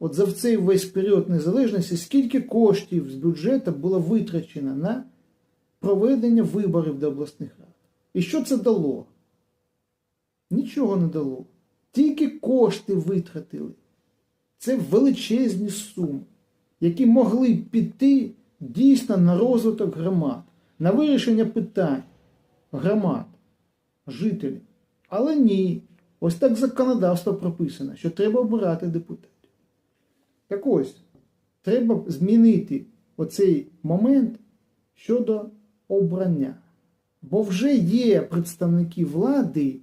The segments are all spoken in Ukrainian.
от за цей весь період незалежності, скільки коштів з бюджету було витрачено на проведення виборів до обласних рад. І що це дало? Нічого не дало. Тільки кошти витратили. Це величезні суми, які могли б піти дійсно на розвиток громад, на вирішення питань громад, жителів. Але ні. Ось так законодавство прописано, що треба обирати депутатів. Так ось, треба змінити оцей момент щодо обрання. Бо вже є представники влади,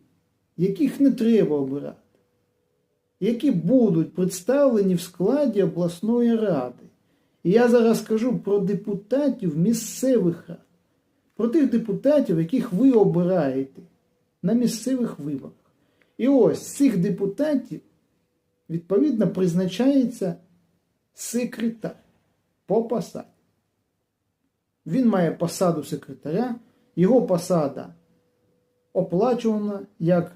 яких не треба обирати, які будуть представлені в складі обласної ради. І я зараз кажу про депутатів місцевих рад, про тих депутатів, яких ви обираєте на місцевих виборах. І ось цих депутатів, відповідно, призначається секретар по посаді. Він має посаду секретаря, його посада оплачувана як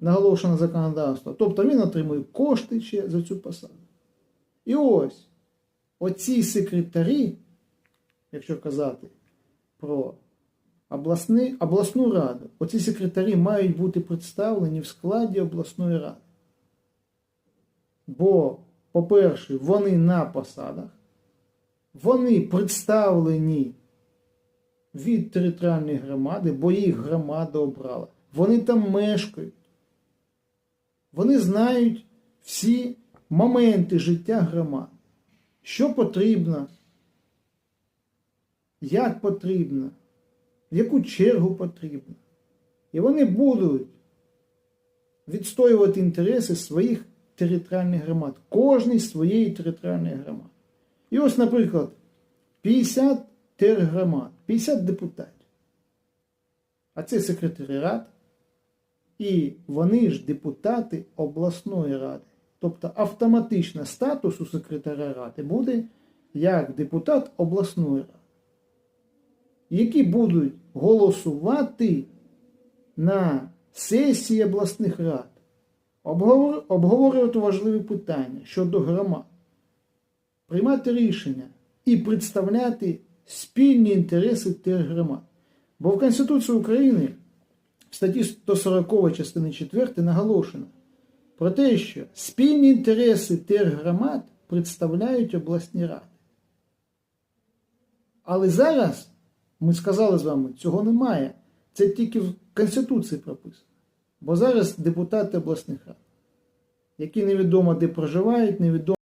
наголошено законодавство. Тобто він отримує кошти ще за цю посаду. І ось оці секретарі, якщо казати про обласни, обласну раду, оці секретарі мають бути представлені в складі обласної ради. Бо, по-перше, вони на посадах, вони представлені від територіальної громади, бо їх громада обрала. Вони там мешкають. Вони знають всі моменти життя громади. Що потрібно, як потрібно, в яку чергу потрібно. І вони будуть відстоювати інтереси своїх територіальних громад, кожній своєї територіальної громади. І ось, наприклад, 50 тергромад, 50 депутатів. А це секретарі рад. І вони ж депутати обласної ради. Тобто автоматично статус у секретаря ради буде як депутат обласної ради, які будуть голосувати на сесії обласних рад, обговорювати важливі питання щодо громад, приймати рішення і представляти спільні інтереси тих громад. Бо в Конституції України в статті 140 частини 4 наголошено про те, що спільні інтереси тергромад представляють обласні ради. Але зараз ми сказали з вами, цього немає. Це тільки в Конституції прописано. Бо зараз депутати обласних рад, які невідомо де проживають, невідомо.